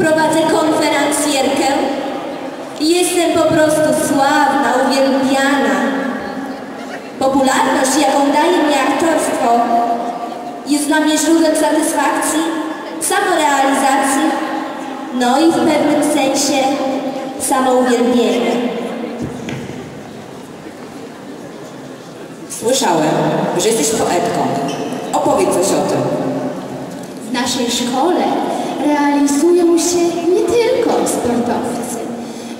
prowadzę konferencjerkę. Jestem po prostu sławna, uwielbiana. Popularność, jaką daje mi aktorstwo, jest dla mnie źródłem satysfakcji, samorealizacji, no i w pewnym sensie samouwielbienia. Słyszałem, że jesteś poetką. Opowiedz coś o tym. W naszej szkole realizują się nie tylko sportowcy.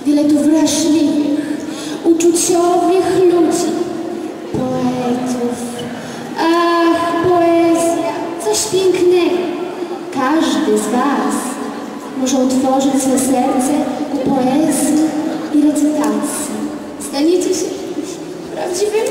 Wiele tu wrażliwych, uczuciowych ludzi, poetów. Ach, poezja, coś pięknego. Każdy z Was może otworzyć swe serce ku poezji i recytacji. Staniecie się prawdziwymi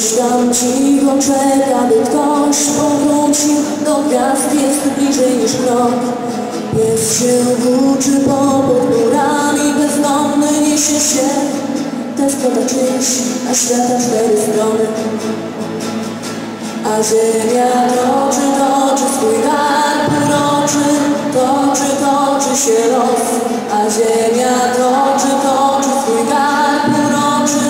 Ktoś tam cicho czeka, by ktoś powrócił, do gwiazd jest bliżej niż krok. Pies się włóczy popod górami, bezdomny niesie się, tęsknota czyjś, a świata cztery strony. A ziemia toczy, toczy swój garb uroczy, toczy, toczy się los. A ziemia toczy, toczy swój garb uroczy,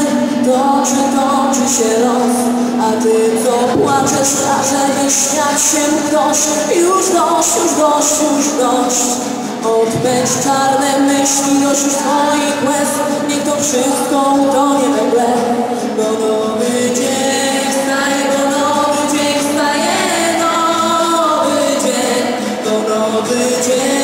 toczy, toczy się los. A ty co płaczesz, ażeby śmiać się ktoś, już dość, już dość, już dość. Odpędź czarne myśli, dość już twoich łez, niech to wszystko utonie we mgle. Bo nowy dzień nowy dzień nowy dzień.